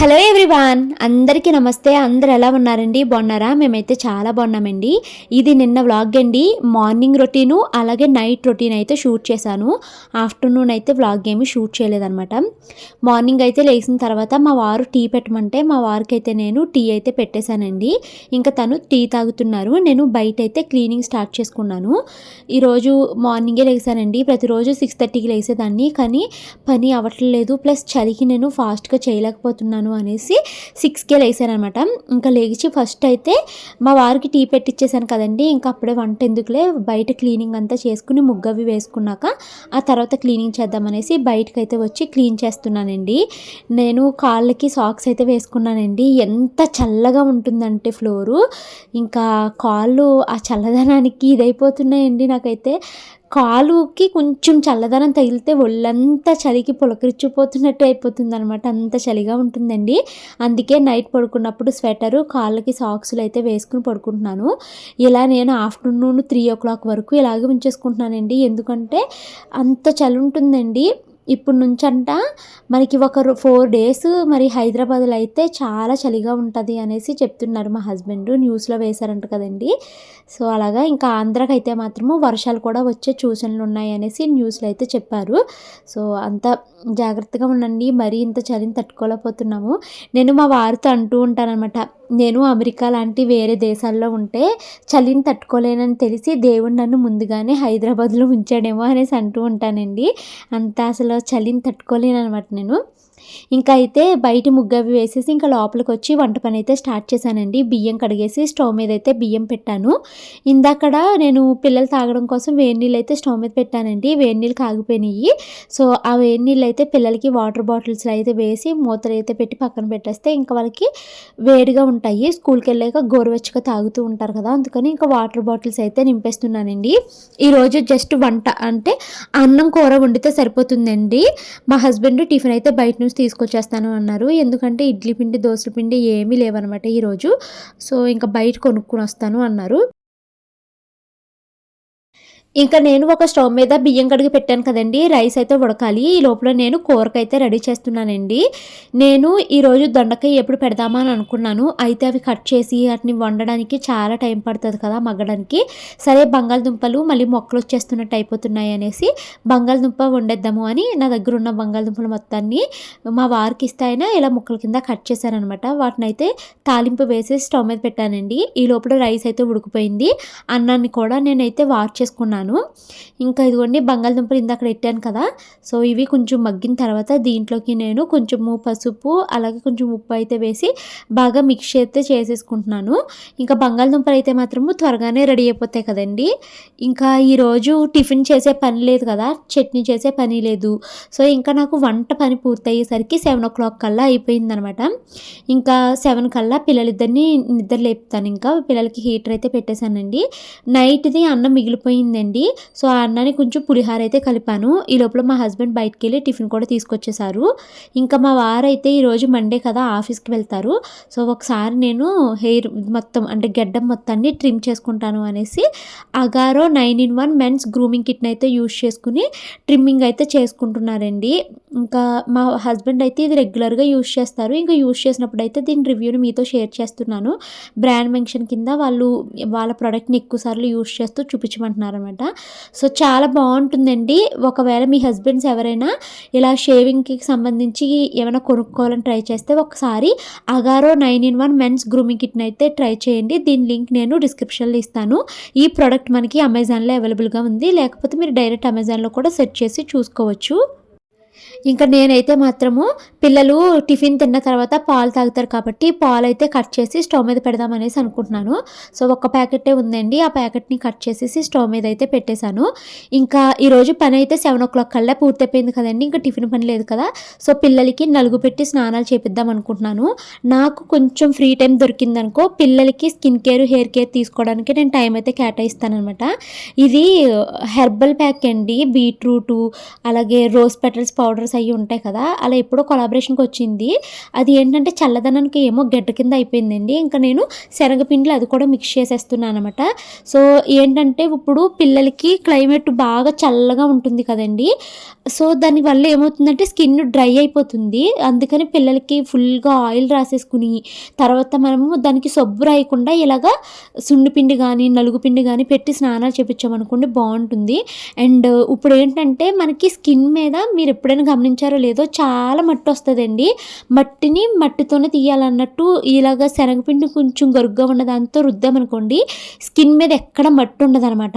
Hello everyone అందరికీ నమస్తే. అందరు ఎలా ఉన్నారండి? బాగున్నారా? మేమైతే చాలా బాగున్నామండి. ఇది నిన్న వ్లాగ్ అండి. మార్నింగ్ రొటీను అలాగే నైట్ రొటీన్ అయితే షూట్ చేశాను. ఆఫ్టర్నూన్ అయితే వ్లాగ్ ఏమి షూట్ చేయలేదన్నమాట. మార్నింగ్ అయితే లేచిన తర్వాత మా వారు టీ పెట్టమంటే మా వారికి అయితే నేను టీ అయితే పెట్టేశానండి. ఇంకా తను టీ తాగుతున్నారు. నేను బయట అయితే క్లీనింగ్ స్టార్ట్ చేసుకున్నాను. ఈరోజు మార్నింగే లేచానండి ప్రతిరోజు సిక్స్ థర్టీకి లేసేదాన్ని. కానీ పని అవ్వట్లేదు ప్లస్ చలికి నేను ఫాస్ట్గా చేయలేకపోతున్నాను. అనేసి సిక్స్కే లేసాను అనమాట ఇంకా లేచి ఫస్ట్ అయితే మా వారికి టీ పెట్టిచ్చేసాను కదండి. ఇంకా అప్పుడే వంట ఎందుకులే బయట క్లీనింగ్ అంతా చేసుకుని ముగ్గవి వేసుకున్నాక ఆ తర్వాత క్లీనింగ్ చేద్దామనేసి బయటకైతే వచ్చి క్లీన్ చేస్తున్నానండి. నేను కాళ్ళకి సాక్స్ అయితే వేసుకున్నానండి. ఎంత చల్లగా ఉంటుందంటే ఫ్లోరు. ఇంకా కాళ్ళు ఆ చల్లదనానికి ఇదైపోతున్నాయండి నాకైతే. కాలుకి కొంచెం చల్లదనం తగిలితే ఒళ్ళంతా చలికి పులకరించిపోతున్నట్టు అయిపోతుంది అనమాట అంత చలిగా ఉంటుందండి. అందుకే నైట్ పడుకున్నప్పుడు స్వెటరు కాళ్ళకి సాక్సులు అయితే వేసుకుని పడుకుంటున్నాను. ఇలా నేను ఆఫ్టర్నూన్ త్రీ ఓ క్లాక్ వరకు ఇలాగే ఉంచేసుకుంటున్నానండి. ఎందుకంటే అంత చలి ఉంటుందండి. ఇప్పుడు నుంచంట మనకి ఒక ఫోర్ డేస్ మరి హైదరాబాద్లో అయితే చాలా చలిగా ఉంటుంది అనేసి చెప్తున్నారు మా హస్బెండ్. న్యూస్లో వేశారంట కదండి. సో అలాగా ఇంకా ఆంధ్రాకి అయితే మాత్రము వర్షాలు కూడా వచ్చే సూచనలు ఉన్నాయి అనేసి న్యూస్లో అయితే చెప్పారు. సో అంత జాగ్రత్తగా ఉండండి. మరీ ఇంత చలిని తట్టుకోలేకపోతున్నాము. నేను మా వారితో అంటూ ఉంటానన్నమాట. నేను అమెరికా లాంటి వేరే దేశాల్లో ఉంటే చలిని తట్టుకోలేనని తెలిసి దేవుడు నన్ను ముందుగానే హైదరాబాద్లో ఉంచాడేమో అనేసి అంటూ ఉంటానండి. అంత అసలు చలిని తట్టుకోలేను అనమాట నేను. ఇంకా అయితే బయట ముగ్గు అవి వేసేసి ఇంకా లోపలికి వచ్చి వంట పని అయితే స్టార్ట్ చేశానండి. బియ్యం కడిగేసి స్టవ్ మీద అయితే బియ్యం పెట్టాను. ఇందాకడ నేను పిల్లలు తాగడం కోసం వేడి నీళ్ళు అయితే స్టవ్ మీద పెట్టానండి. వేడి నీళ్ళు కాగిపోయినాయి సో ఆ వేడి నీళ్ళు అయితే పిల్లలకి వాటర్ బాటిల్స్ అయితే వేసి మూతలు అయితే పెట్టి పక్కన పెట్టేస్తే ఇంకా వాళ్ళకి వేడిగా ఉంటాయి. స్కూల్కి వెళ్ళాక గోరువెచ్చగా తాగుతూ ఉంటారు కదా అందుకని ఇంకా వాటర్ బాటిల్స్ అయితే నింపేస్తున్నానండి. ఈరోజు జస్ట్ వంట అంటే అన్నం కూర వండితే సరిపోతుందండి. మా హస్బెండ్ టిఫిన్ అయితే బయట ఐటమ్స్ తీసుకొచ్చేస్తాను అన్నారు. ఎందుకంటే ఇడ్లీ పిండి దోశ పిండి ఏమీ లేవన్నమాట ఈరోజు. సో ఇంకా బయట కొనుక్కొని వస్తాను అన్నారు. ఇంకా నేను ఒక స్టవ్ మీద బియ్యం కడిగి పెట్టాను కదండి. రైస్ అయితే ఉడకాలి. ఈ లోపల నేను కూరకైతే రెడీ చేస్తున్నానండి. నేను ఈరోజు దొండకాయ ఎప్పుడు పెడదామా అని అనుకున్నాను. అయితే అవి కట్ చేసి వాటిని వండడానికి చాలా టైం పడుతుంది కదా మగ్గడానికి. సరే బంగాళదుంపలు మళ్ళీ మొక్కలు వచ్చేస్తున్నట్టు అయిపోతున్నాయి అనేసి బంగాళదుంప వండేద్దాము అని నా దగ్గర ఉన్న బంగాళదుంపల మొత్తాన్ని మా వారికి ఇస్తాయినా ఇలా ముక్కల కింద కట్ చేశారనమాట వాటిని అయితే తాలింపు వేసి స్టవ్ మీద పెట్టానండి. ఈ లోపల రైస్ అయితే ఉడికిపోయింది. అన్నాన్ని కూడా నేనైతే వాష్ చేసుకున్నాను. ఇంకా ఇదిగోండి బంగాళదుంపలు ఇందాక పెట్టాను కదా. సో ఇవి కొంచెం మగ్గిన తర్వాత దీంట్లోకి నేను కొంచెము పసుపు అలాగే కొంచెం ఉప్పు అయితే వేసి బాగా మిక్స్ అయితే చేసేసుకుంటున్నాను. ఇంకా బంగాళదుంపలు అయితే మాత్రము త్వరగానే రెడీ అయిపోతాయి కదండి. ఇంకా ఈరోజు టిఫిన్ చేసే పని లేదు కదా చట్నీ చేసే పని లేదు. సో ఇంకా నాకు వంట పని పూర్తయ్యేసరికి సెవెన్ ఓ క్లాక్ కల్లా అయిపోయిందనమాట. ఇంకా సెవెన్ కల్లా పిల్లలిద్దరిని నిద్ర లేపుతాను. ఇంకా పిల్లలకి హీటర్ అయితే పెట్టేశానండి. నైట్ది అన్నం మిగిలిపోయిందండి. సో ఆ అన్నాన్ని కొంచెం పులిహార అయితే కలిపాను. ఈ లోపల మా హస్బెండ్ బయటకు వెళ్ళి టిఫిన్ కూడా తీసుకొచ్చేసారు. ఇంకా మా వారైతే ఈరోజు మండే కదా ఆఫీస్కి వెళ్తారు. సో ఒకసారి నేను హెయిర్ మొత్తం అంటే గెడ్డం మొత్తాన్ని ట్రిమ్ చేసుకుంటాను అనేసి Agaro nine in one men's grooming కిట్ని అయితే యూస్ చేసుకుని ట్రిమ్మింగ్ అయితే చేసుకుంటున్నారండి. ఇంకా మా హస్బెండ్ అయితే ఇది రెగ్యులర్గా యూస్ చేస్తారు. ఇంకా యూస్ చేసినప్పుడు అయితే దీని రివ్యూని మీతో షేర్ చేస్తున్నాను. బ్రాండ్ మెన్షన్ కింద వాళ్ళు వాళ్ళ ప్రోడక్ట్ని ఎక్కువసార్లు యూస్ చేస్తూ చూపించమంటున్నారు అనమాట సో చాలా బాగుంటుందండి. ఒకవేళ మీ హస్బెండ్స్ ఎవరైనా ఇలా షేవింగ్కి సంబంధించి ఏమైనా కొనుక్కోవాలని ట్రై చేస్తే ఒకసారి Agaro nine in one men's grooming కిట్ని అయితే ట్రై చేయండి. దీని లింక్ నేను డిస్క్రిప్షన్లో ఇస్తాను. ఈ ప్రోడక్ట్ మనకి అమెజాన్లో అవైలబుల్గా ఉంది. లేకపోతే మీరు డైరెక్ట్ అమెజాన్లో కూడా సెర్చ్ చేసి చూసుకోవచ్చు. ఇంకా నేనైతే మాత్రము పిల్లలు టిఫిన్ తిన్న తర్వాత పాలు తాగుతారు కాబట్టి పాలు అయితే కట్ చేసి స్టవ్ మీద పెడదాం అనేసి అనుకుంటున్నాను. సో ఒక ప్యాకెటే ఉందండి. ఆ ప్యాకెట్ని కట్ చేసేసి స్టవ్ మీద అయితే పెట్టేశాను. ఇంకా ఈరోజు పని అయితే సెవెన్ ఓ క్లాక్ కల్లా పూర్తయిపోయింది కదండి. ఇంకా టిఫిన్ పని లేదు కదా. సో పిల్లలకి నలుగు పెట్టి స్నానాలు చేపిద్దాం అనుకుంటున్నాను. నాకు కొంచెం ఫ్రీ టైం దొరికిందనుకో పిల్లలకి స్కిన్ కేర్ హెయిర్ కేర్ తీసుకోవడానికి నేను టైం అయితే కేటాయిస్తానమాట ఇది హెర్బల్ ప్యాక్ అండి. బీట్రూటు అలాగే రోజ్ పెటల్స్ పౌడర్ ఫ్లేవర్స్ అవి ఉంటాయి కదా అలా ఎప్పుడో కొలాబరేషన్కి వచ్చింది. అది ఏంటంటే చల్లదనానికి ఏమో గడ్డ కింద అయిపోయిందండి. ఇంకా నేను శనగపిండిలు అది కూడా మిక్స్ చేసేస్తున్నాను అనమాట సో ఏంటంటే ఇప్పుడు పిల్లలకి క్లైమేట్ బాగా చల్లగా ఉంటుంది కదండి. సో దానివల్ల ఏమవుతుందంటే స్కిన్ డ్రై అయిపోతుంది. అందుకని పిల్లలకి ఫుల్గా ఆయిల్ రాసేసుకుని తర్వాత మనము దానికి సబ్బు రాయకుండా ఇలాగా సున్నిపిండి కానీ నలుగుపిండి కానీ పెట్టి స్నానాలు చేపించామనుకోండి బాగుంటుంది. అండ్ ఇప్పుడు ఏంటంటే మనకి స్కిన్ మీద మీరు ఎప్పుడైనా గమనించారో లేదో చాలా మట్టి వస్తుందండి మట్టిని మట్టితోనే తీయాలన్నట్టు ఇలాగ శనగపిండి కొంచెం గరుగ్గా ఉన్న దాంతో రుద్దామనుకోండి స్కిన్ మీద ఎక్కడ మట్టి ఉండదనమాట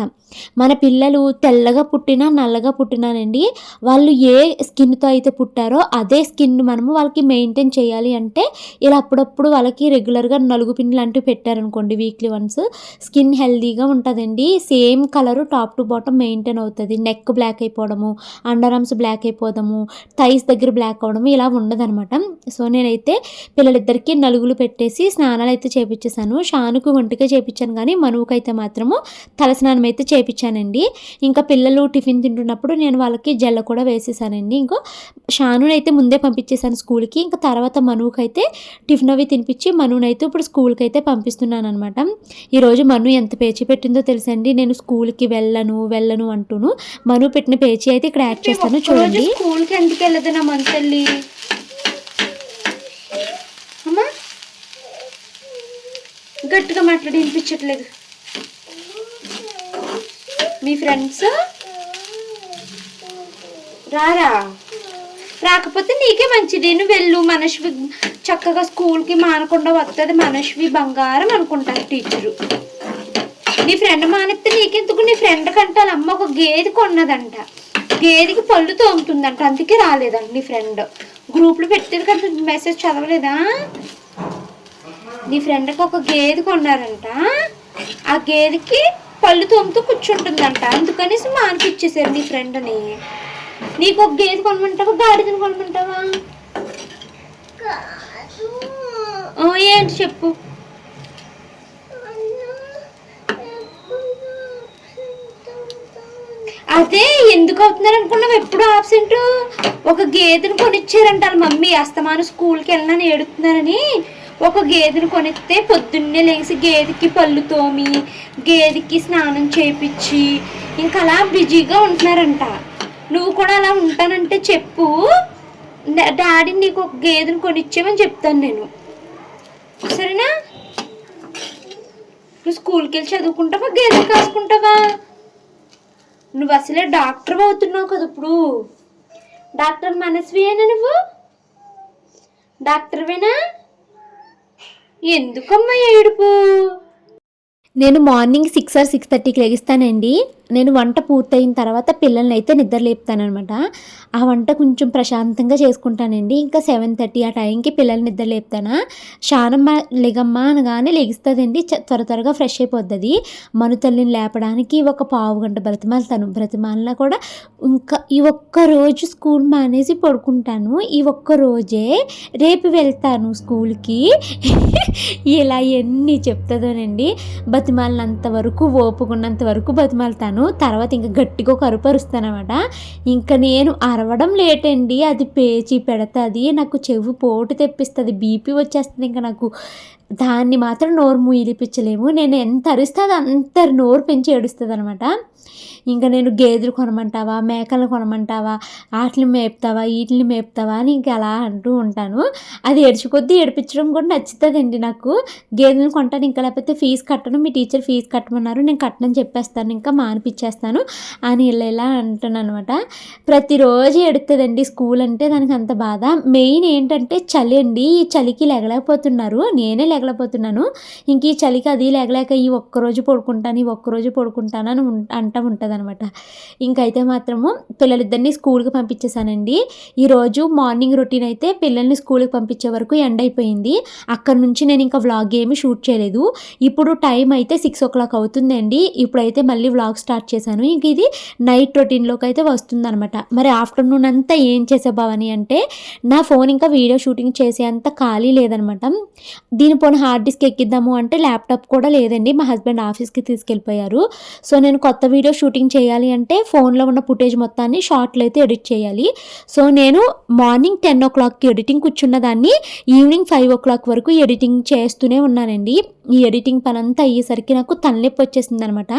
మన పిల్లలు తెల్లగా పుట్టినా నల్లగా పుట్టినానండి వాళ్ళు ఏ స్కిన్తో అయితే పుట్టారో అదే స్కిన్ మనము వాళ్ళకి మెయింటైన్ చేయాలి అంటే ఇలా అప్పుడప్పుడు వాళ్ళకి రెగ్యులర్గా నలుగు పిండి లాంటివి పెట్టారనుకోండి వీక్లీ వన్స్ స్కిన్ హెల్దీగా ఉంటుందండి. Same colour top to bottom maintain అవుతుంది. నెక్ బ్లాక్ అయిపోవడము అండర్ ఆర్మ్స్ బ్లాక్ అయిపోవడము థైస్ దగ్గర బ్లాక్ అవ్వడము ఇలా ఉండదనమాట సో నేనైతే పిల్లలిద్దరికీ నలుగులు పెట్టేసి స్నానాలు అయితే చేపించేసాను షానుకు ఒంటిగా చేపించాను కానీ మనువుకైతే మాత్రము తలస్నానం అయితే చేపించానండి ఇంకా పిల్లలు టిఫిన్ తింటున్నప్పుడు నేను వాళ్ళకి జల్ల కూడా వేసేసానండి. ఇంకో షానుని అయితే ముందే పంపించేసాను స్కూల్కి. ఇంకా తర్వాత మనువుకి అయితే టిఫిన్ అవి తినిపించి మనువుని అయితే ఇప్పుడు స్కూల్కి అయితే పంపిస్తున్నాను అనమాట ఈరోజు మను ఎంత పేచీ పెట్టిందో తెలుసండి. నేను స్కూల్కి వెళ్ళను వెళ్ళను అంటూను మను పెట్టిన పేచీ అయితే ఇక్కడ యాడ్ చేస్తాను చూడండి. స్కూల్కి ఎందుకు వెళ్ళదు నా మనసల్లి? అమ్మా? గట్టిగా మాట్లాడి వినిపించట్లేదు. మీ ఫ్రెండ్స్? రారా? రాకపోతే నీకే మంచిది. నువ్వు వెళ్ళు మనష్వి చక్కగా స్కూల్కి మానకుండా వస్తుంది మనష్వి బంగారం అనుకుంటారు టీచరు. నీ ఫ్రెండ్ మానేస్తే నీకెందుకు? నీ ఫ్రెండ్ కంటే అమ్మ ఒక గేదె కొన్నదంట. గేదెకి పళ్ళు తోముతుందంట. అందుకే రాలేదంట నీ ఫ్రెండ్. గ్రూప్లో పెట్టేది కదా మెసేజ్ చదవలేదా? నీ ఫ్రెండ్కి ఒక గేదె కొన్నారంట. ఆ గేదెకి పళ్ళు తోముతూ కూర్చుంటుందంట. అందుకనేసి మానిపించేశారు నీ ఫ్రెండ్ని. నీకు ఒక గేదె కొనమంటావా గాడిదని కొనమంటావా? ఏంటి చెప్పు. అదే ఎందుకు అవుతున్నారు అనుకున్నావు? ఎప్పుడు ఆబ్సెంట్ ఒక గేదెను కొనిచ్చారంట వాళ్ళ మమ్మీ. అస్తమాను స్కూల్కి వెళ్ళినని ఏడుతున్నారని. ఒక గేదెను కొనిస్తే పొద్దున్నే లేచి గేదెకి పళ్ళు తోమి గేదెకి స్నానం చేపించి ఇంకా అలా బిజీగా ఉంటున్నారంట. నువ్వు కూడా అలా ఉంటానంటే చెప్పు. డాడీ నీకు ఒక గేదెను కొనిచ్చామని చెప్తాను నేను. సరేనా? నువ్వు స్కూల్కి వెళ్ళి చదువుకుంటావా గేదెలు కాసుకుంటావా? నువ్వు అసలే డాక్టర్ అవుతున్నావు కదా ఇప్పుడు. డాక్టర్ మనస్వియేనా నువ్వు? డాక్టర్వేనా? ఎందుకమ్మా ఏడుపు? నేను మార్నింగ్ సిక్స్ ఆర్ సిక్స్ థర్టీకి లెగిస్తానండి. నేను వంట పూర్తయిన తర్వాత పిల్లల్ని అయితే నిద్ర లేపుతానమాట ఆ వంట కొంచెం ప్రశాంతంగా చేసుకుంటానండి. ఇంకా సెవెన్ థర్టీ ఆ టైంకి పిల్లల్ని నిద్ర లేపుతానా? శానమ్మ లెగమ్మ అనగానే లెగిస్తుందండి. చ- త్వర త్వరగా ఫ్రెష్ అయిపోద్ది మను తల్లిని లేపడానికి ఒక పావు గంట బ్రతిమాలుతాను బ్రతిమాలినా కూడా ఇంకా ఈ ఒక్క రోజు స్కూల్ మానేసి పడుకుంటాను. ఈ ఒక్క రోజే రేపు వెళ్తాను స్కూల్కి. ఇలా ఎన్ని చెప్తుందోనండి. బతిమాలినంత వరకు ఓపుకున్నంత వరకు బతిమాలుతాను. తర్వాత ఇంకా గట్టిగా ఒక అరుపు అరుస్తానమాట ఇంకా నేను అరవడం లేట్ అండి అది పేచి పెడతాది. నాకు చెవు పోటు తెప్పిస్తుంది. బీపీ వచ్చేస్తుంది. ఇంకా నాకు దాన్ని మాత్రం నోరు మూయిలిపించలేము. నేను ఎంత అరిస్తే అది అంత నోరు పెంచి ఏడుస్తుంది అనమాట ఇంకా నేను గేదెలు కొనమంటావా మేకలు కొనమంటావా వాటిని మేపుతావా వీటిని మేపుతావా అని ఇంకా అలా అంటూ ఉంటాను. అది ఏడ్చుకొద్దీ ఏడిపించడం కూడా నచ్చుతుందండి నాకు. గేదెలు కొంటాను ఇంకా లేకపోతే ఫీజు కట్టను మీ టీచర్ ఫీజు కట్టమన్నారు నేను కట్టనని చెప్పేస్తాను ఇంకా మానిపించేస్తాను అని ఇలా ఇలా అంటాను అనమాట ప్రతిరోజు ఏడుతుందండి స్కూల్ అంటే దానికి అంత బాధ. మెయిన్ ఏంటంటే చలి అండి. ఈ చలికి లెగలేకపోతున్నారు. నేనే లేగలేకపోతున్నాను. ఇంక ఈ చలికి అది లేగలేక ఈ ఒక్కరోజు పడుకుంటాను ఈ ఒక్కరోజు పడుకుంటాను అని అంటూ అంటా ఉంటుంది అనమాట ఇంకైతే మాత్రము పిల్లలిద్దరిని స్కూల్కి పంపించేశానండి. ఈరోజు మార్నింగ్ రొటీన్ అయితే పిల్లల్ని స్కూల్కి పంపించే వరకు ఎండ్ అయిపోయింది. అక్కడ నుంచి నేను ఇంకా వ్లాగ్ ఏమీ షూట్ చేయలేదు. ఇప్పుడు టైం అయితే సిక్స్ ఓ క్లాక్ అవుతుందండి. ఇప్పుడైతే మళ్ళీ వ్లాగ్ స్టార్ట్ చేశాను. ఇంక ఇది నైట్ రొటీన్లోకి అయితే వస్తుందనమాట మరి ఆఫ్టర్నూన్ అంతా ఏం చేసే భవని అంటే నా ఫోన్ ఇంకా వీడియో షూటింగ్ చేసే అంత ఖాళీ లేదనమాట దీని పోనీ హార్డ్ డిస్క్ ఎక్కిద్దాము అంటే ల్యాప్టాప్ కూడా లేదండి. మా హస్బెండ్ ఆఫీస్కి తీసుకెళ్ళిపోయారు. సో నేను కొత్త వీడియో షూటింగ్ చేయాలి అంటే ఫోన్లో ఉన్న ఫుటేజ్ మొత్తాన్ని షార్ట్లు అయితే ఎడిట్ చేయాలి. సో నేను మార్నింగ్ టెన్ ఓ క్లాక్కి ఎడిటింగ్ కూర్చున్న దాన్ని ఈవినింగ్ ఫైవ్ ఓ క్లాక్ వరకు ఎడిటింగ్ చేస్తూనే ఉన్నానండి. ఈ ఎడిటింగ్ పని అంతా అయ్యేసరికి నాకు తలనొప్పి వచ్చేసింది అనమాట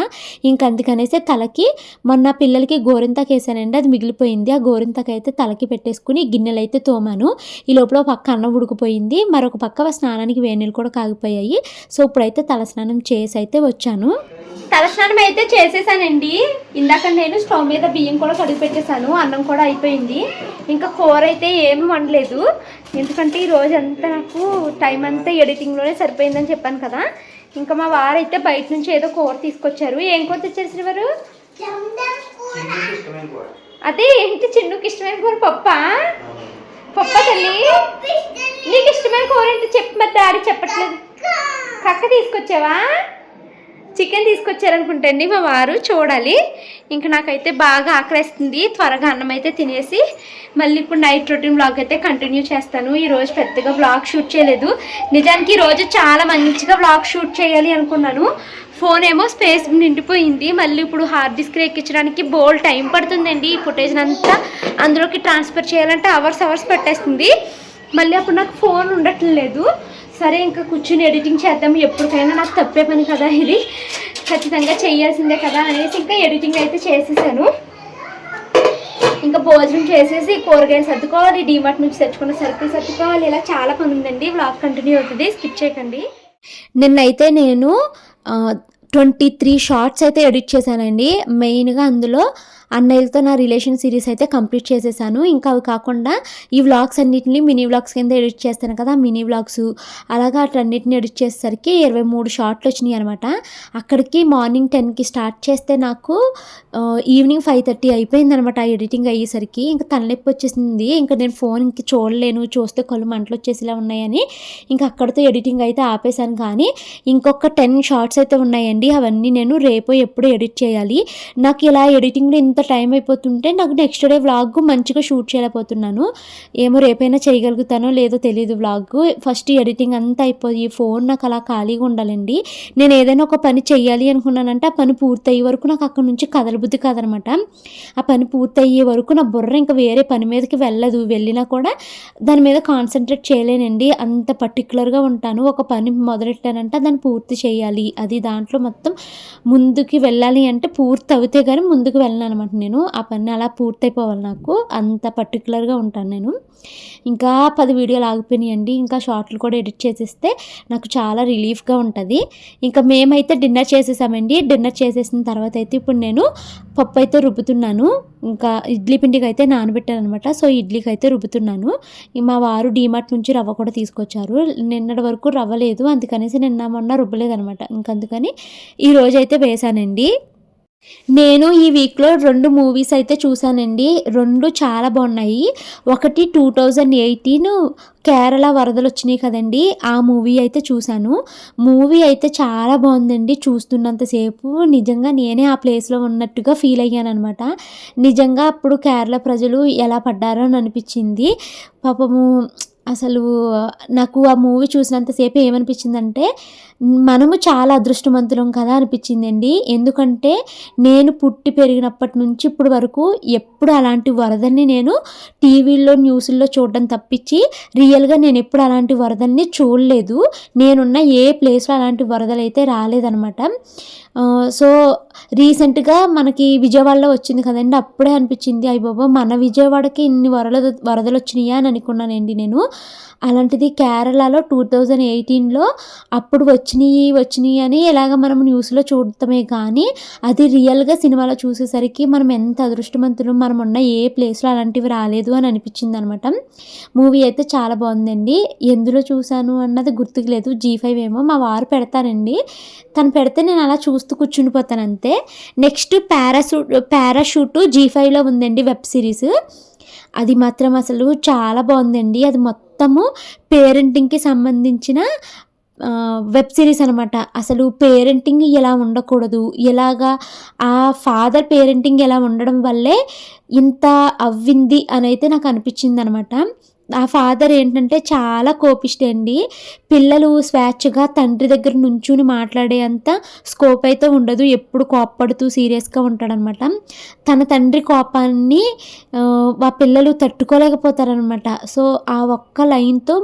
ఇంక అందుకనేసి తలకి మొన్న పిల్లలకి గోరింతాకు వేసానండి అది మిగిలిపోయింది. ఆ గోరింతాకు అయితే తలకి పెట్టేసుకుని గిన్నెలు అయితే తోమాను. ఈ లోపల ఒక పక్క అన్నం ఉడికిపోయింది. మరొక పక్క స్నానానికి వేణీళ్ళు కూడా కాగిపోయాయి. సో ఇప్పుడైతే తల స్నానం చేసి అయితే వచ్చాను. తలస్నానం అయితే చేసేసానండి. ఇందాక నేను స్టవ్ మీద బియ్యం కూడా కడిగి పెట్టేశాను అన్నం కూడా అయిపోయింది. ఇంకా కూర అయితే ఏమి వండలేదు. ఎందుకంటే ఈ రోజు అంతా నాకు టైం అంతా ఎడిటింగ్లోనే సరిపోయిందని చెప్పాను కదా. ఇంకా మా వారైతే బయట నుంచి ఏదో కూర తీసుకొచ్చారు. ఏం కూర తెచ్చారు శ్రీవారు? అదే ఏంటి చిన్నుకి ఇష్టమైన కూర? పప్ప? పప్ప తల్లి? నీకు ఇష్టమైన కూర ఏంటో చెప్పు మరి డాడీ చెప్పట్లేదు. కక్క తీసుకొచ్చావా? చికెన్ తీసుకొచ్చారనుకుంటండి మా వారు చూడాలి. ఇంకా నాకైతే బాగా ఆకలిస్తుంది. త్వరగా అన్నం అయితే తినేసి మళ్ళీ ఇప్పుడు నైట్ రొటీన్ బ్లాగ్ అయితే కంటిన్యూ చేస్తాను. ఈరోజు పెద్దగా బ్లాగ్ షూట్ చేయలేదు. నిజానికి ఈ రోజు చాలా మంచిగా బ్లాగ్ షూట్ చేయాలి అనుకున్నాను. ఫోన్ ఏమో స్పేస్ నిండిపోయింది. మళ్ళీ ఇప్పుడు హార్డ్ డిస్క్ ఎక్కించడానికి బోల్ టైం పడుతుందండి. ఈ ఫుటేజ్ అంతా అందులోకి ట్రాన్స్ఫర్ చేయాలంటే అవర్స్ అవర్స్ పెట్టేస్తుంది. మళ్ళీ అప్పుడు నాకు ఫోన్ ఉండట్లేదు. సరే ఇంకా కూర్చుని ఎడిటింగ్ చేద్దాం. ఎప్పటికైనా నాకు తప్పే పని కదా ఇది. ఖచ్చితంగా చేయాల్సిందే కదా అనేసి ఇంకా ఎడిటింగ్ అయితే చేసేసాను. ఇంకా భోజనం చేసేసి కూరగాయలు సర్దుకోవాలి డీమార్ట్ నుంచి తెచ్చుకున్న సరుకులు సర్దుకోవాలి. ఇలా చాలా పని ఉందండి. బ్లాగ్ కంటిన్యూ అవుతుంది. స్కిప్ చేయకండి. నిన్నైతే నేను ట్వంటీ త్రీ షార్ట్స్ అయితే ఎడిట్ చేశానండి. మెయిన్గా అందులో అన్నయ్యలతో నా రిలేషన్ సిరీస్ అయితే కంప్లీట్ చేసేసాను. ఇంకా అవి కాకుండా ఈ వ్లాగ్స్ అన్నిటిని మినీ వ్లాగ్స్ కింద ఎడిట్ చేస్తాను కదా మినీ వ్లాగ్స్. అలాగా అట్లన్నిటిని ఎడిట్ చేసేసరికి ఇరవై మూడు షార్ట్లు వచ్చినాయి అనమాట అక్కడికి మార్నింగ్ టెన్కి స్టార్ట్ చేస్తే నాకు ఈవినింగ్ ఫైవ్ థర్టీ అయిపోయింది అనమాట ఆ ఎడిటింగ్ అయ్యేసరికి. ఇంకా తలనొప్పి వచ్చేసింది. ఇంకా నేను ఫోన్ ఇంక చూడలేను చూస్తే కళ్ళు మంటలు వచ్చేసిలా ఉన్నాయని ఇంకా అక్కడితో ఎడిటింగ్ అయితే ఆపేశాను. కానీ ఇంకొక టెన్ షార్ట్స్ అయితే ఉన్నాయండి. అవన్నీ నేను రేపు ఎప్పుడు ఎడిట్ చేయాలి. నాకు ఇలా ఎడిటింగ్లో ఇంత టైం అయిపోతుంటే నాకు నెక్స్ట్ డే వ్లాగ్ మంచిగా షూట్ చేయలేకపోతున్నాను. ఏమో రేపైనా చేయగలుగుతానో లేదో తెలియదు వ్లాగ్ ఫస్ట్ ఎడిటింగ్ అంతా అయిపోయి ఈ ఫోన్ నాకు అలా ఖాళీగా ఉండాలండి. నేను ఏదైనా ఒక పని చేయాలి అనుకున్నానంటే ఆ పని పూర్తయ్యే వరకు నాకు అక్కడ నుంచి కదలబుద్ధి కాదనమాట. ఆ పని పూర్తయ్యే వరకు నా బుర్ర ఇంకా వేరే పని మీదకి వెళ్ళదు. వెళ్ళినా కూడా దాని మీద కాన్సన్ట్రేట్ చేయలేనండి. అంత పర్టికులర్గా ఉంటాను. ఒక పని మొదలెట్టానంటే దాన్ని పూర్తి చేయాలి. అది దాంట్లో మొత్తం ముందుకి వెళ్ళాలి అంటే పూర్తి అవుతే కానీ ముందుకు వెళ్ళను అనమాట. నేను. ఆ పని అలా పూర్తయిపోవాలి నాకు. అంత పర్టికులర్గా ఉంటాను నేను. ఇంకా పది వీడియోలు ఆగిపోయినాయండి. ఇంకా షార్ట్లు కూడా ఎడిట్ చేసేస్తే నాకు చాలా రిలీఫ్గా ఉంటుంది. ఇంకా మేమైతే డిన్నర్ చేసేసామండి. డిన్నర్ చేసేసిన తర్వాత అయితే ఇప్పుడు నేను పప్పు అయితే రుబ్బుతున్నాను. ఇంకా ఇడ్లీ పిండికి అయితే నానబెట్టాను అనమాట సో ఇడ్లీకి అయితే రుబ్బుతున్నాను. మా వారు డీమార్ట్ నుంచి రవ్వ కూడా తీసుకొచ్చారు. నిన్నటి వరకు రవ్వ లేదు. అందుకనేసి నిన్న మొన్న రుబ్బలేదు అనమాట ఇంకందుకని ఈ వేసానండి. నేను ఈ వీక్లో రెండు మూవీస్ అయితే చూశానండి. రెండు చాలా బాగున్నాయి. ఒకటి టూ థౌజండ్ ఎయిటీన్ కేరళ వరదలు వచ్చినాయి కదండి. ఆ మూవీ అయితే చూశాను. మూవీ అయితే చాలా బాగుందండి. చూస్తున్నంతసేపు నిజంగా నేనే ఆ ప్లేస్లో ఉన్నట్టుగా ఫీల్ అయ్యాను అనమాట నిజంగా అప్పుడు కేరళ ప్రజలు ఎలా పడ్డారో అని అనిపించింది. పాపము అసలు నాకు ఆ మూవీ చూసినంతసేపు ఏమనిపించిందంటే మనము చాలా అదృష్టవంతులం కదా అనిపించిందండి. ఎందుకంటే నేను పుట్టి పెరిగినప్పటి నుంచి ఇప్పటి వరకు ఎప్పుడు అలాంటి వరదల్ని నేను టీవీల్లో న్యూస్ల్లో చూడడం తప్పించి రియల్గా నేను ఎప్పుడు అలాంటి వరదల్ని చూడలేదు. నేనున్న ఏ ప్లేస్లో అలాంటి వరదలు అయితే రాలేదనమాట సో రీసెంట్గా మనకి విజయవాడలో వచ్చింది కదండి. అప్పుడే అనిపించింది అయ్యి బాబా మన విజయవాడకి ఇన్ని వరద వరదలు వచ్చినాయా? అని అనుకున్నానండి నేను. అలాంటిది కేరళలో టూ థౌజండ్ ఎయిటీన్లో అప్పుడు వచ్చినాయి వచ్చినాయి అని ఇలాగ మనం న్యూస్లో చూడటమే కానీ అది రియల్గా సినిమాలో చూసేసరికి మనం ఎంత అదృష్టవంతులు మనం ఉన్న ఏ ప్లేస్లో అలాంటివి రాలేదు అని అనిపించింది అనమాట మూవీ అయితే చాలా బాగుందండి. ఎందులో చూశాను అన్నది గుర్తుకు లేదు. జీ ఫైవ్ ఏమో మా వారు పెడతారండి. తను పెడితే నేను అలా చూస్తాను. చూస్తూ కూర్చునిపోతాను అంతే నెక్స్ట్ పారాషూట్ పారాషూట్ జీ ఫైవ్లో ఉందండి వెబ్ సిరీస్. అది మాత్రం అసలు చాలా బాగుందండి. అది మొత్తము పేరెంటింగ్కి సంబంధించిన వెబ్ సిరీస్ అనమాట అసలు పేరెంటింగ్ ఎలా ఉండకూడదు. ఎలాగా ఆ ఫాదర్ పేరెంటింగ్ ఎలా ఉండడం వల్లే ఇంత అవ్వింది అని అయితే నాకు అనిపించింది అనమాట ఆ ఫాదర్ ఏంటంటే చాలా కోపిష్టి అండి పిల్లలు స్వేచ్ఛగా తండ్రి దగ్గర నుంచుని మాట్లాడేంత స్కోప్ అయితే ఉండదు. ఎప్పుడు కోప్పడుతూ సీరియస్గా ఉంటాడనమాట. తన తండ్రి కోపాన్ని ఆ, పిల్లలు తట్టుకోలేకపోతారనమాట. సో ఆ ఒక్క లైన్తో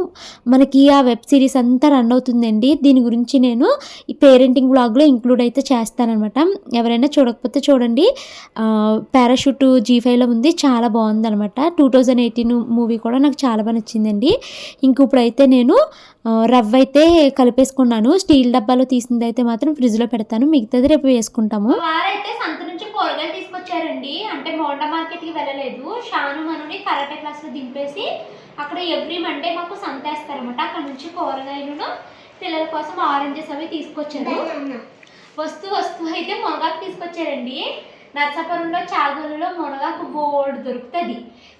మనకి ఆ వెబ్ సిరీస్ అంతా రన్ అవుతుందండి. దీని గురించి నేను ఈ పేరెంటింగ్ బ్లాగ్లో ఇంక్లూడ్ అయితే చేస్తానమాట ఎవరైనా చూడకపోతే చూడండి. పారాషూట్ జీ ఫైవ్లో ఉంది. చాలా బాగుందనమాట. టూ థౌజండ్ ఎయిటీన్ మూవీ కూడా నాకు చాలా బాగా నచ్చిందండి. ఇంక ఇప్పుడైతే నేను రవ్వ అయితే కలిపేసుకున్నాను. స్టీల్ డబ్బాలో తీసింది అయితే మాత్రం ఫ్రిడ్జ్లో పెడతాను. మిగతాది రేపు వేసుకుంటాము. వారైతే సంత నుంచి కూరగాయలు తీసుకొచ్చారండి. అంటే మోండా మార్కెట్కి వెళ్ళలేదు. షాను మనుని కరాటే క్లాస్లో దింపేసి అక్కడ ఎవ్రీ మండే మాకు సంత వేస్తారనమాట అక్కడ నుంచి కూరగాయలను పిల్లల కోసం ఆరెంజెస్ అవి తీసుకొచ్చారు. వస్తు వస్తువు అయితే మునగాకు తీసుకొచ్చారండి. నర్సాపురంలో చాగూరులో మునగాకు బోర్డు దొరుకుతుంది.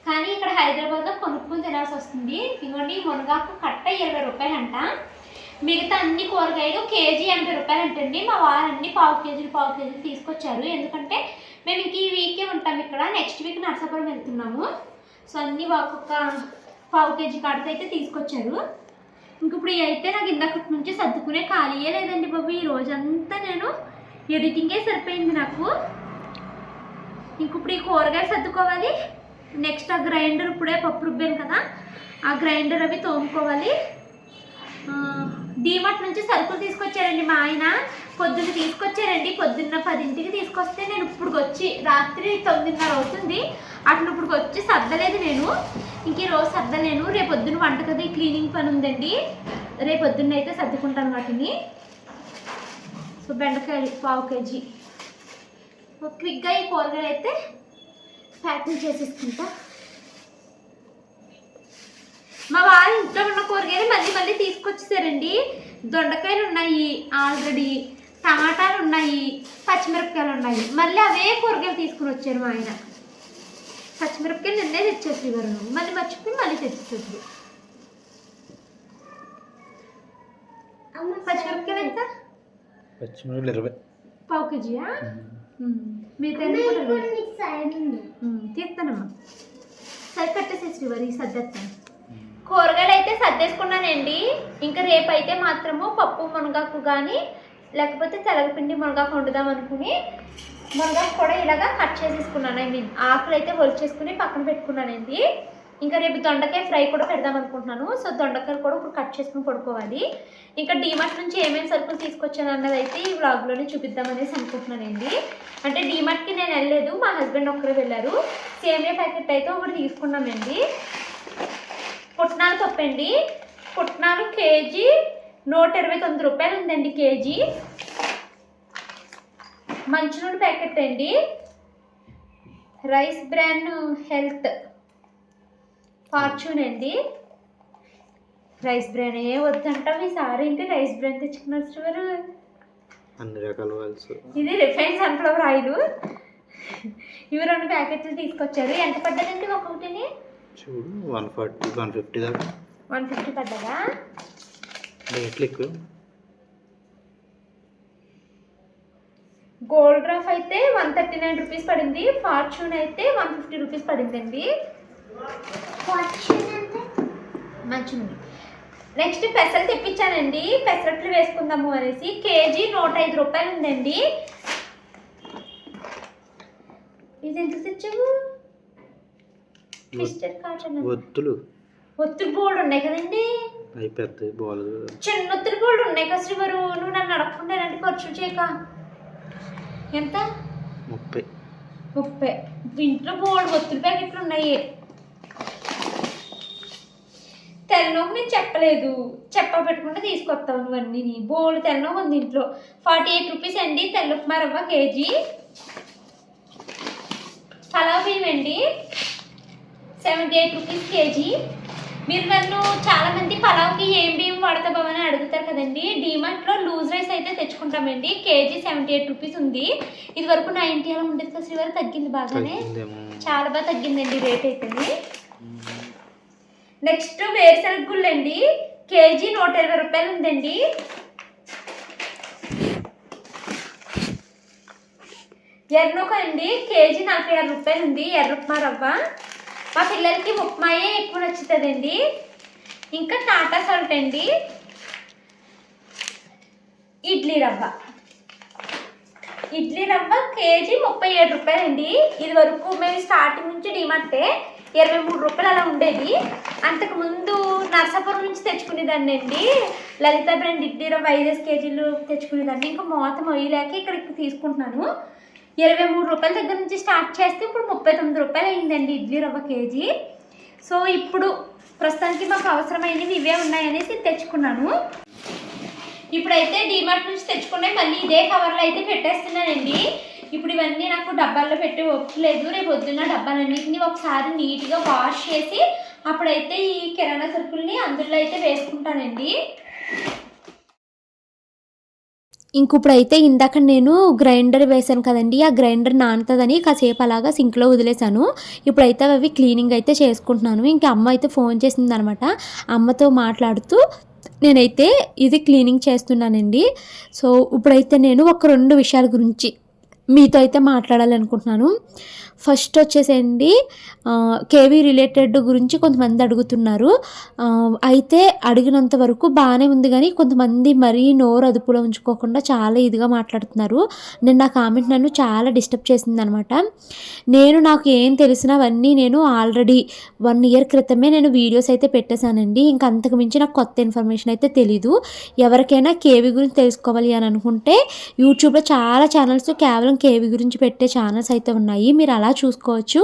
కానీ ఇక్కడ హైదరాబాద్లో కొనుక్కొని తినాల్సి వస్తుంది. ఇదిగోండి మునగాకు కట్ట ఇరవై రూపాయలు అంట మిగతా అన్ని కూరగాయలు కేజీ ఎనభై రూపాయలు అంటండి మా వారు అన్ని పావు కేజీలు పావు కేజీలు తీసుకొచ్చారు. ఎందుకంటే మేము ఇంక ఈ వీకే ఉంటాం ఇక్కడ. నెక్స్ట్ వీక్ నర్సాపురం వెళ్తున్నాము. సో అన్నీ ఒక్కొక్క పావు కేజీ కడత అయితే తీసుకొచ్చారు. ఇంక ఇప్పుడు అయితే నాకు ఇందాకటి నుంచి సర్దుకునే ఖాళీయే లేదండి బాబు. ఈ రోజంతా నేను ఎడిటింగే సరిపోయింది నాకు. ఇంక ఇప్పుడు ఈ కూరగాయలు సర్దుకోవాలి. నెక్స్ట్ ఆ గ్రైండర్ ఇప్పుడే పప్పు రుబ్బాను కదా. ఆ గ్రైండర్ అవి తోముకోవాలి. డీమార్ట్ నుంచి సరుకులు తీసుకొచ్చారండి మా ఆయన. పొద్దున్న తీసుకొచ్చారండి. పొద్దున్న పదింటికి తీసుకొస్తే నేను ఇప్పుడు వచ్చి రాత్రి తొమ్మిదిన్నర అవుతుంది. అట్లా ఇప్పుడు వచ్చి సర్దలేదు నేను. ఇంక ఈ రోజు సర్దలేను. రేపు పొద్దున్న వంటగది క్లీనింగ్ పని ఉందండి. రేపు పొద్దున్న అయితే సర్దుకుంటాను వాటిని. సో బెండకాయలు పావు కేజీ. క్విక్గా ఈ కూరగాయలు అయితే ప్యాకింగ్ చేసేసుకుంటా. మా వారు ఇంట్లో ఉన్న కూరగాయలు మళ్ళీ మళ్ళీ తీసుకొచ్చేసారండి. దొండకాయలు ఉన్నాయి ఆల్రెడీ టమాటాలు ఉన్నాయి పచ్చిమిరపకాయలు ఉన్నాయి. మళ్ళీ అవే కూరగాయలు తీసుకుని వచ్చారు మా ఆయన. పచ్చిమిరపకాయలు నిన్నే తెచ్చేసి ఇవ్వరు మళ్ళీ మర్చిపోయి మళ్ళీ తెచ్చేసేది పచ్చిమిరపకాయలు ఎంత? పచ్చిమిరపకాయలు ఇరవై. పావు కేజీయా? తీస్తానమ్మా సరి కట్టేసేసి ఈ సర్దేస్తాను కూరగాయలు అయితే సర్దేసుకున్నానండి. ఇంకా రేపు అయితే మాత్రము పప్పు మునగాకు కానీ లేకపోతే తెలగపిండి మునగాకు వండుదాం అనుకుని మునగాకు కూడా ఇలాగా కట్ చేసేసుకున్నాను. ఐ మీన్ ఆకులు అయితే చేసుకుని పక్కన పెట్టుకున్నానండి. ఇంకా రేపు దొండకాయ ఫ్రై కూడా పెడదాం అనుకుంటున్నాను. సో దొండకాయలు కూడా ఇప్పుడు కట్ చేసుకుని పడుకోవాలి. ఇంకా డీమార్ట్ నుంచి ఏమేమి సరుకులు తీసుకొచ్చాను అన్నది అయితే ఈ వ్లాగ్లోనే చూపిద్దామనేసి అనుకుంటున్నానండి. అంటే డీమార్ట్కి నేను వెళ్ళలేదు మా హస్బెండ్ ఒక్కరు వెళ్ళారు. సేమియా ప్యాకెట్ అయితే ఒకటి తీసుకున్నామండి. పుట్నాలు తప్పండి అండి పుట్నాలు కేజీ నూట ఇరవై తొమ్మిది రూపాయలు ఉందండి కేజీ. మంచినూనె ప్యాకెట్ అండి. Rice brand health. ఫార్చ్యూన్ అండి రైస్ బ్రాండ్ ఏ వద్దంటాం ఈసారి ఏంటి రైస్ బ్రాండ్ తెచ్చుకున్నారు చూడు అన్ని రకాల వాల్స్ ఇది రిఫైన్ సన్ఫ్లవర్ ఆయిల్. ఇవి రెండు ప్యాకెట్లు తీసుకొచ్చారు. ఎంత పడ్డదండి ఒక్కొక్కటిని? చూడు వన్ ఫార్టీ వన్ ఫిఫ్టీ దాకా. వన్ ఫిఫ్టీ పడ్డదా? రేట్లు ఎక్కువ. గోల్డ్ డ్రాఫ్ అయితే వన్ థర్టీ నైన్ రూపీస్ పడింది. ఫార్చ్యూన్ అయితే వన్ ఫిఫ్టీ రూపీస్ పడిందండి. మంచిది నెక్స్ట్ పెసలు తెప్పించానండి. పెసరట్లు వేసుకుందాము అనేసి. కేజీ నూట ఐదు రూపాయలు ఉందండి ఇది ఎంత తెచ్చావు? Crystal cotton. ఒత్తులు. ఒత్తులు బోర్డు ఉన్నాయి కదండి. అవి పెద్ద బాల్ చిన్న ఒత్తులు బోర్డు ఉన్నాయి కదా శ్రీవారు. నువ్వు నన్ను అడగకుండా ఇలాంటి ఖర్చు చేయక. ఎంత? ముప్పై. ముప్పై. ఇంట్లో బోర్డు ఒత్తులు ప్యాకెట్లు ఉన్నాయి తెల్లనోకు నేను చెప్పలేదు. చెప్ప పెట్టుకుంటే తీసుకొస్తావు నువ్వన్నీ బోల్డ్ తెల్లనోకు ఉంది ఇంట్లో. ఫార్టీ ఎయిట్ రూపీస్ అండి తెల్ల రవ్వ కేజీ. పలావ్ బియ్యం అండి సెవెంటీ ఎయిట్ రూపీస్ కేజీ. మీరు నన్ను చాలా మంది పలావ్కి ఏం బియ్యం వాడతావు అని అడుగుతారు కదండి. డిమార్ట్లో లూజ్ రైస్ అయితే తెచ్చుకుంటామండి. కేజీ సెవెంటీ ఎయిట్ రూపీస్ ఉంది. ఇది వరకు నైంటీ అలా ఉండేది కదా శ్రీవారు తగ్గింది బాగానే? చాలా బాగా తగ్గిందండి రేట్ అయితే. నెక్స్ట్ వేరుశనగ గుళ్ళు అండి కేజీ నూట ఇరవై రూపాయలు ఉందండి ఎర్రనూక అండి కేజీ నలభై ఆరు రూపాయలు ఉంది ఎర్ర ఉప్మా రవ్వ. మా పిల్లలకి ఉప్మాయే ఎక్కువ నచ్చుతుందండి. ఇంకా టాటా సాల్ట్ అండి. ఇడ్లీ రవ్వ. ఇడ్లీ రవ్వ కేజీ ముప్పై ఏడు రూపాయలండి. ఇది వరకు మేము స్టార్టింగ్ నుంచి డిమార్టే ఇరవై మూడు రూపాయలు అలా ఉండేది. అంతకుముందు నర్సాపురం నుంచి తెచ్చుకునేదాన్ని అండి. లలిత బ్రాండ్ ఇడ్లీ రవ్వ ఐదేసి కేజీలు తెచ్చుకునేదాన్ని. ఇంకా మూత మొయ్యలేక ఇక్కడికి తీసుకుంటున్నాను. ఇరవై మూడు రూపాయల దగ్గర నుంచి స్టార్ట్ చేస్తే ఇప్పుడు ముప్పై తొమ్మిది రూపాయలు అయిందండి ఇడ్లీ రవ్వ కేజీ. సో ఇప్పుడు ప్రస్తుతానికి మాకు అవసరమైనవి ఇవే ఉన్నాయనేసి తెచ్చుకున్నాను. ఇప్పుడైతే డిమార్ట్ నుంచి తెచ్చుకున్నాయి. మళ్ళీ ఇదే కవర్లో అయితే పెట్టేస్తున్నానండి. ఇప్పుడు ఇవన్నీ నాకు డబ్బాల్లో పెట్టి ఒప్పలేదు. రేపు పొద్దున్న డబ్బాలన్నింటినీ ఒకసారి నీట్గా వాష్ చేసి అప్పుడైతే ఈ కిరాణా సరుకుల్ని అందులో అయితే వేసుకుంటానండి. ఇంకప్పుడైతే ఇందాక నేను గ్రైండర్ వేశాను కదండి. ఆ గ్రైండర్ నానుతుందని కాసేపు అలాగా సింక్లో వదిలేశాను. ఇప్పుడైతే అవి క్లీనింగ్ అయితే చేసుకుంటున్నాను. ఇంకా అమ్మ అయితే ఫోన్ చేసింది అనమాట అమ్మతో మాట్లాడుతూ నేనైతే ఇది క్లీనింగ్ చేస్తున్నానండి. సో ఇప్పుడైతే నేను ఒక రెండు విషయాల గురించి మీతో అయితే మాట్లాడాలనుకుంటున్నాను. ఫస్ట్ వచ్చేసేయండి. కేవీ రిలేటెడ్ గురించి కొంతమంది అడుగుతున్నారు. అయితే అడిగినంత వరకు బాగానే ఉంది కానీ కొంతమంది మరీ నోరు అదుపులో ఉంచుకోకుండా చాలా ఇదిగా మాట్లాడుతున్నారు. నేను నా కామెంట్ నన్ను చాలా డిస్టర్బ్ చేసింది అనమాట నేను నాకు ఏం తెలిసినవన్నీ నేను ఆల్రెడీ వన్ ఇయర్ క్రితమే నేను వీడియోస్ అయితే పెట్టేశానండి. ఇంకా అంతకు మించి నాకు కొత్త ఇన్ఫర్మేషన్ అయితే తెలీదు. ఎవరికైనా కేవీ గురించి తెలుసుకోవాలి అని అనుకుంటే యూట్యూబ్లో చాలా ఛానల్స్ కేవలం కేవీ గురించి పెట్టే ఛానల్స్ అయితే ఉన్నాయి. మీరు అలా చూసుకోవచ్చు.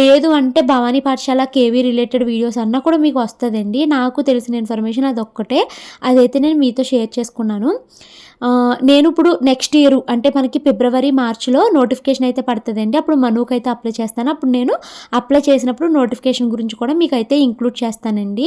లేదు అంటే భవానీ పాఠశాల కేవీ రిలేటెడ్ వీడియోస్ అన్నా కూడా మీకు వస్తుందండి. నాకు తెలిసిన ఇన్ఫర్మేషన్ అది ఒక్కటే అదైతే నేను మీతో షేర్ చేసుకున్నాను. నేను ఇప్పుడు నెక్స్ట్ ఇయర్ అంటే మనకి ఫిబ్రవరి మార్చిలో నోటిఫికేషన్ అయితే పడుతుందండి. అప్పుడు మనూకైతే అయితే అప్లై చేస్తాను. అప్పుడు నేను అప్లై చేసినప్పుడు నోటిఫికేషన్ గురించి కూడా మీకు అయితే ఇంక్లూడ్ చేస్తానండి.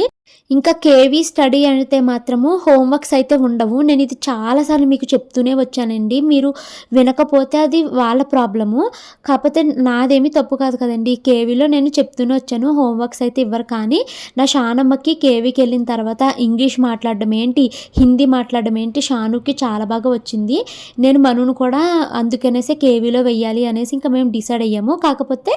ఇంకా కేవీ స్టడీ అయితే మాత్రము హోంవర్క్స్ అయితే ఉండవు. నేను ఇది చాలాసార్లు మీకు చెప్తూనే వచ్చానండి. మీరు వినకపోతే అది వాళ్ళ ప్రాబ్లము. కాకపోతే నాదేమీ తప్పు కాదు కదండి. కేవీలో నేను చెప్తూనే వచ్చాను. హోంవర్క్స్ అయితే ఇవ్వరు కానీ నా షానమ్మకి కేవీకి వెళ్ళిన తర్వాత ఇంగ్లీష్ మాట్లాడడం ఏంటి హిందీ మాట్లాడడం ఏంటి షానుకి చాలా బాగా వచ్చింది. నేను మనును కూడా అందుకనేసి కేవీలో వెయ్యాలి అనేసి ఇంకా మేము డిసైడ్ అయ్యాము. కాకపోతే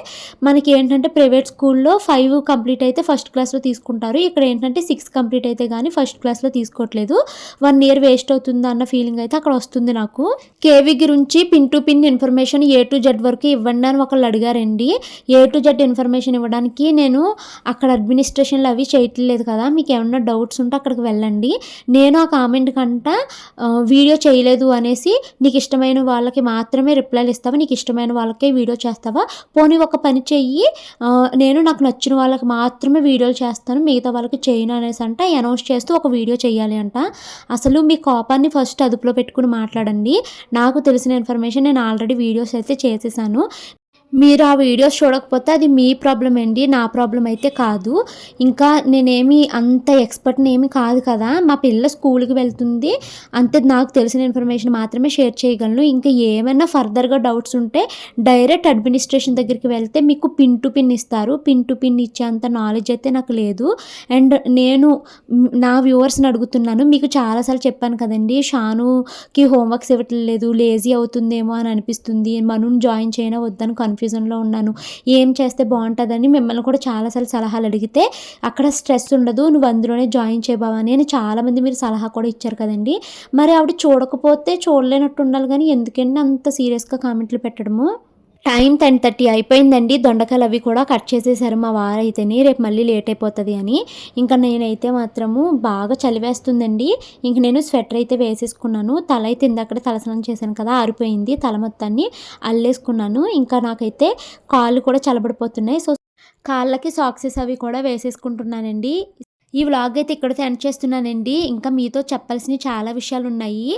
మనకి ఏంటంటే ప్రైవేట్ స్కూల్లో ఫైవ్ కంప్లీట్ అయితే ఫస్ట్ క్లాస్లో తీసుకుంటారు. ఇక్కడ ఏంటంటే సిక్స్ కంప్లీట్ అయితే కానీ ఫస్ట్ క్లాస్లో తీసుకోవట్లేదు. వన్ ఇయర్ వేస్ట్ అవుతుందా అన్న ఫీలింగ్ అయితే అక్కడ వస్తుంది నాకు. కేవీ గురించి pin to pin information A to Z వరకు ఇవ్వండి అని ఒకళ్ళు అడిగారండి. ఏ టు జెడ్ ఇన్ఫర్మేషన్ ఇవ్వడానికి నేను అక్కడ అడ్మినిస్ట్రేషన్లు అవి చేయట్లేదు కదా మీకు ఏమన్నా డౌట్స్ ఉంటే అక్కడికి వెళ్ళండి. నేను ఆ కామెంట్ కంట వీడియో చేయలేదు అనేసి నీకు ఇష్టమైన వాళ్ళకి మాత్రమే రిప్లైలు ఇస్తావా నీకు ఇష్టమైన వాళ్ళకే వీడియో చేస్తావా? పోనీ ఒక పని చెయ్యి. నేను నాకు నచ్చిన వాళ్ళకి మాత్రమే వీడియోలు చేస్తాను మిగతా వాళ్ళకి చేయను అనేసి అంట అనౌన్స్ చేస్తూ ఒక వీడియో చేయాలి అంట. అసలు మీ కోపాన్ని ఫస్ట్ అదుపులో పెట్టుకుని మాట్లాడండి. నాకు తెలిసిన ఇన్ఫర్మేషన్ నేను ఆల్రెడీ వీడియోస్ అయితే చేసేసాను. మీరు ఆ వీడియోస్ చూడకపోతే అది మీ ప్రాబ్లం అండి నా ప్రాబ్లం అయితే కాదు. ఇంకా నేనేమి అంత ఎక్స్పర్ట్ని ఏమి కాదు కదా. మా పిల్ల స్కూల్కి వెళ్తుంది. అంతే నాకు తెలిసిన ఇన్ఫర్మేషన్ మాత్రమే షేర్ చేయగలను. ఇంకా ఏమైనా ఫర్దర్గా డౌట్స్ ఉంటే డైరెక్ట్ అడ్మినిస్ట్రేషన్ దగ్గరికి వెళ్తే మీకు పిన్ టు పిన్ ఇస్తారు. పిన్ టు పిన్ ఇచ్చేంత నాలెడ్జ్ అయితే నాకు లేదు. అండ్ నేను నా వ్యూవర్స్ని అడుగుతున్నాను. మీకు చాలాసార్లు చెప్పాను కదండి షానుకి హోంవర్క్స్ ఇవ్వట్లేదు లేజీ అవుతుందేమో అని అనిపిస్తుంది. మనుని జాయిన్ చేయనా వద్దని కన్ఫ్యూజన్లో ఉన్నాను. ఏం చేస్తే బాగుంటుందని మిమ్మల్ని కూడా చాలాసార్లు సలహాలు అడిగితే అక్కడ స్ట్రెస్ ఉండదు నువ్వు అందులోనే జాయిన్ చేయబావని అని చాలామంది మీరు సలహా కూడా ఇచ్చారు కదండి. మరి ఆవిడ చూడకపోతే చూడలేనట్టు ఉండాలి కానీ ఎందుకండి అంత సీరియస్గా కామెంట్లు పెట్టడము? టైం టెన్ థర్టీ అయిపోయిందండి. దొండకాయలు అవి కూడా కట్ చేసేసారు మా వారైతేనే. రేపు మళ్ళీ లేట్ అయిపోతుంది అని. ఇంకా నేనైతే మాత్రము బాగా చలివేస్తుందండి. ఇంక నేను స్వెటర్ అయితే వేసేసుకున్నాను. తల అయితే ఇందాక తలస్నానం చేశాను కదా ఆరిపోయింది. తల మొత్తాన్ని అల్లేసుకున్నాను. ఇంకా నాకైతే కాళ్ళు కూడా చలబడిపోతున్నాయి సో కాళ్ళకి సాక్సెస్ అవి కూడా వేసేసుకుంటున్నానండి. ఈ వ్లాగ్ అయితే ఇక్కడితో ఎండ్ చేస్తున్నానండి. ఇంకా మీతో చెప్పాల్సిన చాలా విషయాలు ఉన్నాయి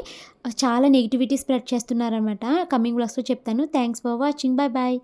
చాలా నెగిటివిటీ స్ప్రెడ్ చేస్తున్నారనమాట కమింగ్ వ్లాగ్స్లో చెప్తాను. Thanks for watching bye bye